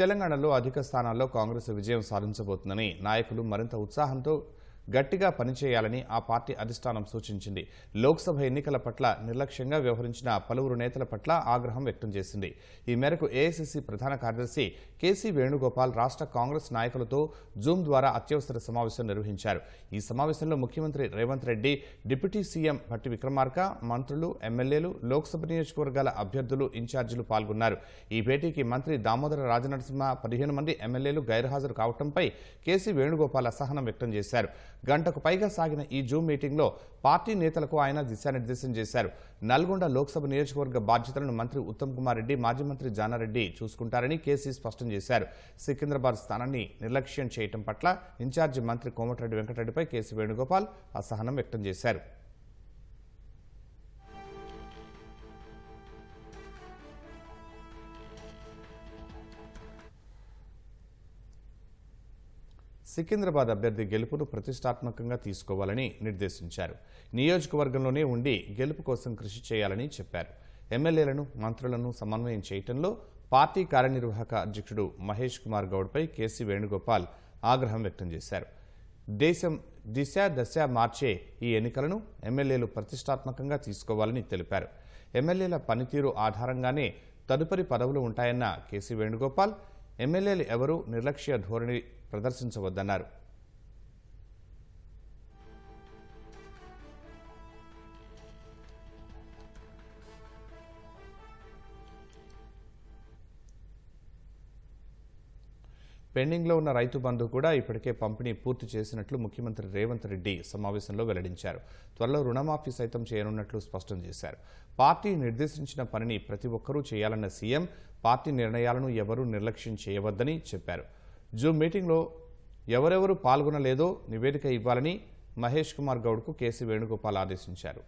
తెలంగాణలో అధిక స్థానాల్లో కాంగ్రెస్ విజయం సాధించబోతుందని నాయకులు మరింత ఉత్సాహంతో గట్టిగా పనిచేయాలని ఆ పార్టీ అధిష్టానం సూచించింది. లోక్సభ ఎన్నికల పట్ల నిర్లక్ష్యంగా వ్యవహరించిన పలువురు నేతల పట్ల ఆగ్రహం వ్యక్తం చేసింది. ఈ మేరకు ఏఐసిసి ప్రధాన కార్యదర్శి కేసీ వేణుగోపాల్ రాష్ట్ర కాంగ్రెస్ నాయకులతో జూమ్ ద్వారా అత్యవసర సమావేశం నిర్వహించారు. ఈ సమావేశంలో ముఖ్యమంత్రి రేవంత్ రెడ్డి డిప్యూటీ సీఎం భట్టి విక్రమార్క మంత్రులు ఎమ్మెల్యేలు లోక్సభ నియోజకవర్గాల అభ్యర్థులు ఇన్ఛార్జీలు పాల్గొన్నారు. ఈ భేటీకి మంత్రి దామోదర రాజనరసింహ పదిహేను మంది ఎమ్మెల్యేలు గైర్హాజరు కావడంపై కేసీ వేణుగోపాల్ అసహనం వ్యక్తం చేశారు. గంటకు పైగా సాగిన ఈ జూమ్ మీటింగ్లో పార్టీ నేతలకు ఆయన దిశానిర్దేశం చేశారు. నల్గొండ లోక్సభ నియోజకవర్గ బాధ్యతలను మంత్రి ఉత్తమ్ కుమార్ రెడ్డి మాజీ మంత్రి జానారెడ్డి చూసుకుంటారని కేసీ స్పష్టం చేశారు. సికింద్రాబాద్ స్థానాన్ని నిర్లక్ష్యం చేయటం పట్ల ఇన్ఛార్జి మంత్రి కోమటిరెడ్డి వెంకటరెడ్డిపై కేసీ వేణుగోపాల్ అసహనం వ్యక్తం చేశారు. సికింద్రాబాద్ అభ్యర్థి గెలుపును ప్రతిష్టాత్మకంగా తీసుకోవాలని నిర్దేశించారు. నియోజకవర్గంలోనే ఉండి గెలుపు కోసం కృషి చేయాలని చెప్పారు. ఎమ్మెల్యేలను మంత్రులను సమన్వయం చేయటంలో పార్టీ కార్యనిర్వాహక అధ్యక్షుడు మహేష్ కుమార్ గౌడ్పై కేసీ వేణుగోపాల్ ఆగ్రహం వ్యక్తం చేశారు. దేశం దిశ దశ మార్చే ఈ ఎన్నికలను ఎమ్మెల్యేలు ప్రతిష్టాత్మకంగా తీసుకోవాలని తెలిపారు. ఎమ్మెల్యేల పనితీరు ఆధారంగానే తదుపరి పదవులు ఉంటాయన్న కేసీ వేణుగోపాల్ ఎమ్మెల్యేలు ఎవరూ నిర్లక్ష్య ధోరణి ప్రదర్శించవద్దన్నారు. పెండింగ్లో ఉన్న రైతు బంధు కూడా ఇప్పటికే పంపిణీ పూర్తి చేసినట్లు ముఖ్యమంత్రి రేవంత్ రెడ్డి సమావేశంలో వెల్లడించారు. త్వరలో రుణమాఫీ సైతం చేయనున్నట్లు స్పష్టం చేశారు. పార్టీ నిర్దేశించిన పనిని ప్రతి ఒక్కరూ చేయాలన్న సీఎం పార్టీ నిర్ణయాలను ఎవరూ నిర్లక్ష్యం చేయవద్దని చెప్పారు. జూమ్ మీటింగ్లో ఎవరెవరు పాల్గొనలేదో నివేదిక ఇవ్వాలని మహేష్ కుమార్ గౌడ్కు కేసీ వేణుగోపాల్ ఆదేశించారు.